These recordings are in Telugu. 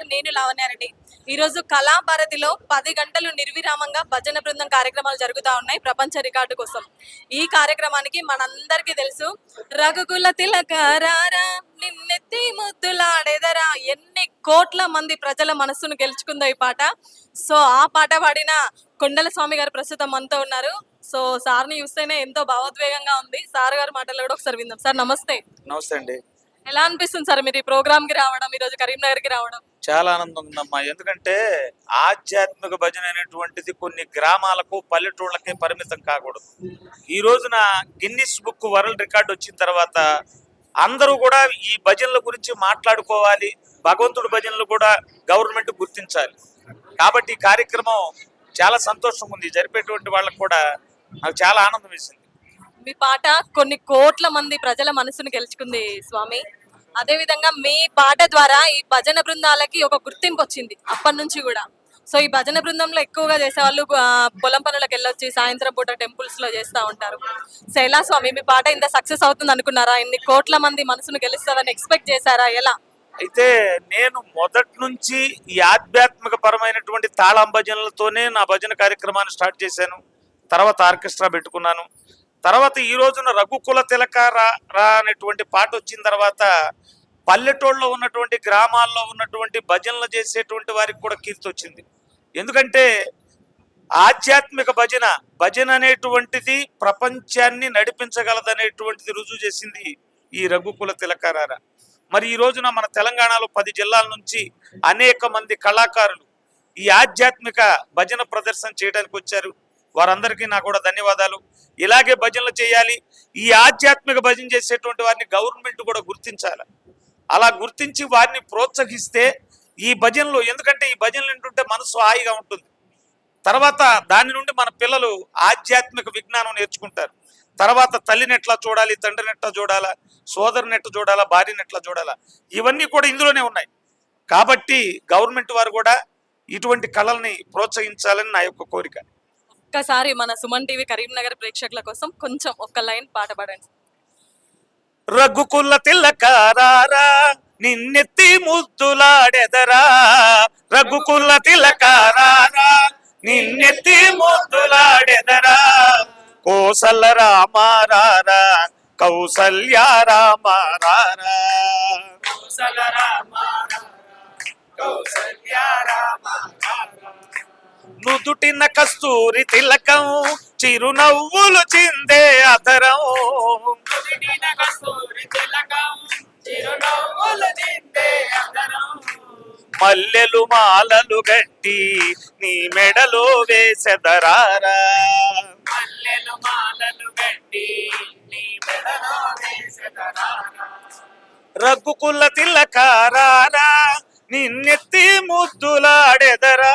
టీవీ నేను లావణ్యారెడ్డి. ఈ రోజు కళాభారతిలో పది గంటలు నిర్విరామంగా భజన బృందం కార్యక్రమాలు జరుగుతూ ఉన్నాయి ప్రపంచ రికార్డు కోసం. ఈ కార్యక్రమానికి మనందరికీ తెలుసు రఘుకుల తిలకారారా నిన్నెత్తి ముద్దులాడేదరా ఎన్ని కోట్ల మంది ప్రజల మనస్సును గెలుచుకుందో ఈ పాట. సో ఆ పాట పాడిన కొండల స్వామి గారు ప్రస్తుతం మనతో ఉన్నారు. సో సార్ని చూస్తేనే ఎంతో భావోద్వేగంగా ఉంది. సార్ గారి మాటలు కూడా ఒకసారి విందాం. సార్ నమస్తే. నమస్తే అండి. ఎలా అనిపిస్తుంది సార్ మీరు ఈ ప్రోగ్రామ్కి రావడం ఈ రోజు కరీంనగర్కి రావడం? చాలా ఆనందం ఉందమ్మా ఎందుకంటే ఆధ్యాత్మిక భజన అనేటువంటిది కొన్ని గ్రామాలకు పల్లెటూళ్ళకి పరిమితం కాకూడదు. ఈ రోజున గిన్నిస్ బుక్ వరల్డ్ రికార్డ్ వచ్చిన తర్వాత అందరూ కూడా ఈ భజనల గురించి మాట్లాడుకోవాలి భగవంతుడి భజనలు కూడా గవర్నమెంట్ గుర్తించాలి. కాబట్టి ఈ కార్యక్రమం చాలా సంతోషంగా ఉంది జరిపేటువంటి వాళ్ళకు కూడా నాకు చాలా ఆనందం వేసింది. మీ పాట కొన్ని కోట్ల మంది ప్రజల మనసును గెలుచుకుంది స్వామి. అదే విధంగా మీ పాట ద్వారా ఈ భజన బృందాలకి ఒక గుర్తింపు వచ్చింది అప్పటి నుంచి కూడా. సో ఈ భజన బృందంలో ఎక్కువగా చేసేవాళ్ళు పొలం పనులకు వెళ్ళొచ్చి సాయంత్రం పూట టెంపుల్స్లో చేస్తూ ఉంటారు. శైలా స్వామి? మీ పాట ఇంత సక్సెస్ అవుతుంది అనుకున్నారా? ఇన్ని కోట్ల మంది మనసును గెలుస్తుందని ఎక్స్పెక్ట్ చేశారా? ఎలా? అయితే నేను మొదటి నుంచి ఈ ఆధ్యాత్మిక పరమైనటువంటి తాళం భజనలతోనే నా భజన కార్యక్రమాన్ని స్టార్ట్ చేశాను. తర్వాత ఆర్కెస్ట్రా పెట్టుకున్నాను. తర్వాత ఈ రోజున రఘుకుల తిలక రా రా అనేటువంటి పాట వచ్చిన తర్వాత పల్లెటూళ్ళలో ఉన్నటువంటి గ్రామాల్లో ఉన్నటువంటి భజనలు చేసేటువంటి వారికి కూడా కీర్తి వచ్చింది. ఎందుకంటే ఆధ్యాత్మిక భజన భజన అనేటువంటిది ప్రపంచాన్ని నడిపించగలదనేటువంటిది రుజువు చేసింది ఈ రఘుకుల తిలకారార మరి ఈ రోజున మన తెలంగాణలో పది జిల్లాల నుంచి అనేక మంది కళాకారులు ఈ ఆధ్యాత్మిక భజన ప్రదర్శన చేయడానికి వచ్చారు. వారందరికీ నా కూడా ధన్యవాదాలు. ఇలాగే భజనలు చేయాలి. ఈ ఆధ్యాత్మిక భజన చేసేటువంటి వారిని గవర్నమెంట్ కూడా గుర్తించాలి. అలా గుర్తించి వారిని ప్రోత్సహిస్తే ఈ భజనలు ఎందుకంటే ఈ భజనలు ఏంటంటే మనసు హాయిగా ఉంటుంది. తర్వాత దాని నుండి మన పిల్లలు ఆధ్యాత్మిక విజ్ఞానం నేర్చుకుంటారు. తర్వాత తల్లిని ఎట్లా చూడాలి తండ్రిని ఎట్లా చూడాలా సోదరుని ఎట్లా చూడాలా భార్యని ఎట్లా చూడాలా ఇవన్నీ కూడా ఇందులోనే ఉన్నాయి. కాబట్టి గవర్నమెంట్ వారు కూడా ఇటువంటి కళల్ని ప్రోత్సహించాలని నా యొక్క కోరిక. ఒక్కసారి మన సుమన్ టీవీ కరీంనగర్ ప్రేక్షకుల కోసం కొంచెం ఒక్క లైన్ పాట పాడండి. రఘుకుల తిలకారారా నిన్నెత్తి ముద్దులాడెదరా. రఘుకుల తిలకారారా నిన్నెత్తి ముద్దులాడెదరా. కోసల రామారారా కౌసల్య రామారారా. కౌసల నుదుటిన కస్తూరి తిలకం చిరునవ్వులు చిందే అధరం మల్లెలు మాలలు గట్టి నీ మెడలో వేసెదరారా. రఘుకుల తిలకారారా నిన్నెత్తి ముద్దులాడెదరా.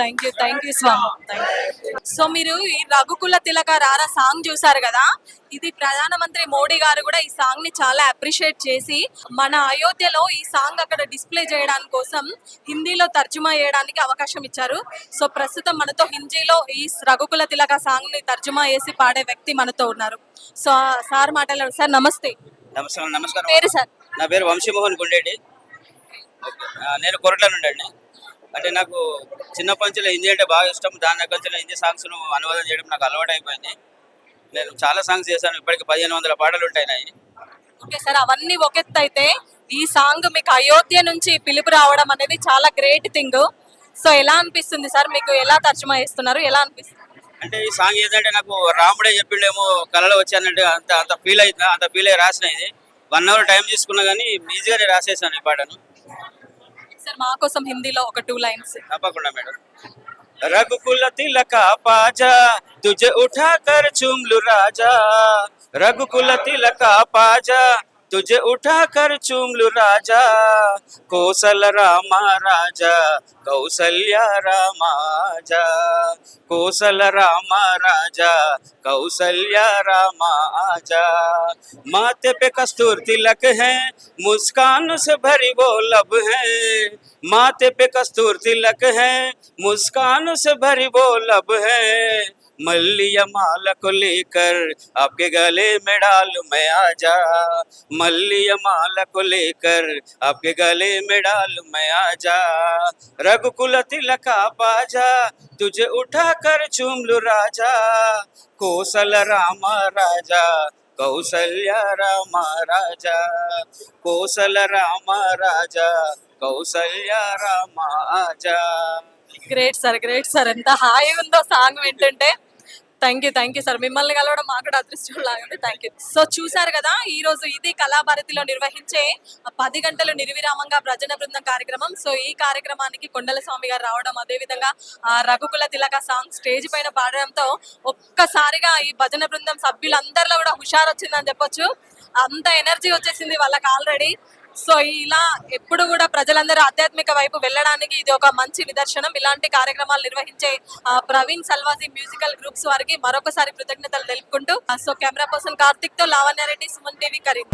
థ్యాంక్ యూ థ్యాంక్ యూ స్వామి సో మీరు ఈ రఘుకుల తిలక రారా సాంగ్ చూసారు కదా? ఇది ప్రధానమంత్రి మోడీ గారు కూడా ఈ సాంగ్ని చాలా అప్రిషియేట్ చేసి మన అయోధ్యలో ఈ సాంగ్ అక్కడ డిస్ప్లే చేయడానికి కోసం హిందీలో తర్జుమా చేయడానికి అవకాశం ఇచ్చారు. సో ప్రస్తుతం మనతో హిందీలో ఈ రఘుకుల తిలక సాంగ్ని తర్జుమా చేసి పాడే వ్యక్తి మనతో ఉన్నారు. సో సార్ మాట్లాడారు సార్ నమస్తే. నమస్కారం నమస్కారం. పేరు సార్? నా పేరు వంశీమోహన్. ఆ, నేను కొరట్ల నుండి అండి అంటే నాకు చిన్నప్పటి నుంచి హిందీ అంటే బాగా ఇష్టం దాని దగ్గర నుంచి హిందీ సాంగ్స్ను అనువాదం చేయడం నాకు అలవాటు అయిపోయింది. నేను చాలా సాంగ్స్ చేశాను ఇప్పటికి పదిహేను వందల పాటలు ఉంటాయి నాయి ఓకే సార్ అవన్నీ ఒక అయితే ఈ సాంగ్ మీకు అయోధ్య నుంచి పిలుపు రావడం అనేది చాలా గ్రేట్ థింగ్ సో ఎలా అనిపిస్తుంది సార్? మీకు ఎలా తర్జుమా చేస్తున్నారు ఎలా అనిపిస్తుంది? అంటే ఈ సాంగ్ ఏంటంటే నాకు రాముడే చెప్పిండేమో కళలో వచ్చానంటే అంత అంత ఫీల్ అవుతుంది అంత ఫీల్ అయ్యి రాసిన ఇది వన్ అవర్ టైం తీసుకున్నా కానీ ఈజీగానే రాసేసాను ఈ పాటను. సార్ మా కోసం హిందీలో ఒక టూ లైన్స్ తప్పకుండా మేడం. రఘుకుల తిలక పాజా తుజ ఉఠా కర్ చుమ్లు రాజా. రఘుకుల తిలక పాజా तुझे उठा कर चूम लू राजा, कौशल रामा राजा, कौशल्या रामा आजा कौशल रामा राजा, कौशल्या रामा आजा माथे पे कस्तूर तिलक है, मुस्कान से भरी वो लब है। माथे पे कस्तूर तिलक है, मुस्कान से भरी वो लब है। मल्लिय माल को लेकर आपके गले में डाल मैं आजा मल्लिय माल को लेकर आपके गले में डाल मैं आजा रघुकुल तिलका पाजा तुझे उठा कर चूम लू राजा कोसल राम राजा కౌసల్య రామ రాజా కోసల రామ రాజా కౌసల్య రామ ఆజా గ్రేట్ సార్ గ్రేట్ సార్ ఎంత హాయిగా ఉందో సాంగ్ వింటుంటే thank you thank you sir మిమ్మల్ని కలవడం మాకు కూడా అదృష్టం లాగా థ్యాంక్ యూ సో చూసారు కదా ఈ రోజు ఇది కళాభారతిలో నిర్వహించే పది గంటలు నిర్విరామంగా భజన బృందం కార్యక్రమం. సో ఈ కార్యక్రమానికి కొండల స్వామి గారు రావడం అదేవిధంగా ఆ రఘుకుల తిలక సాంగ్ స్టేజ్ పైన పాడడంతో ఒక్కసారిగా ఈ భజన బృందం సభ్యులందరిలో కూడా హుషారు వచ్చిందని చెప్పొచ్చు. అంత ఎనర్జీ వచ్చేసింది వాళ్ళకి ఆల్రెడీ సో ఇలా ఎప్పుడు కూడా ప్రజలందరూ ఆధ్యాత్మిక వైపు వెళ్ళడానికి ఇది ఒక మంచి నిదర్శనం. ఇలాంటి కార్యక్రమాలు నిర్వహించే ప్రవీణ్ సల్వాజీ మ్యూజికల్ గ్రూప్స్ వారికి మరొకసారి కృతజ్ఞతలు తెలుపుకుంటూ so camera person కార్తిక్తో Lavanya Reddy Suman దేవి కరీం.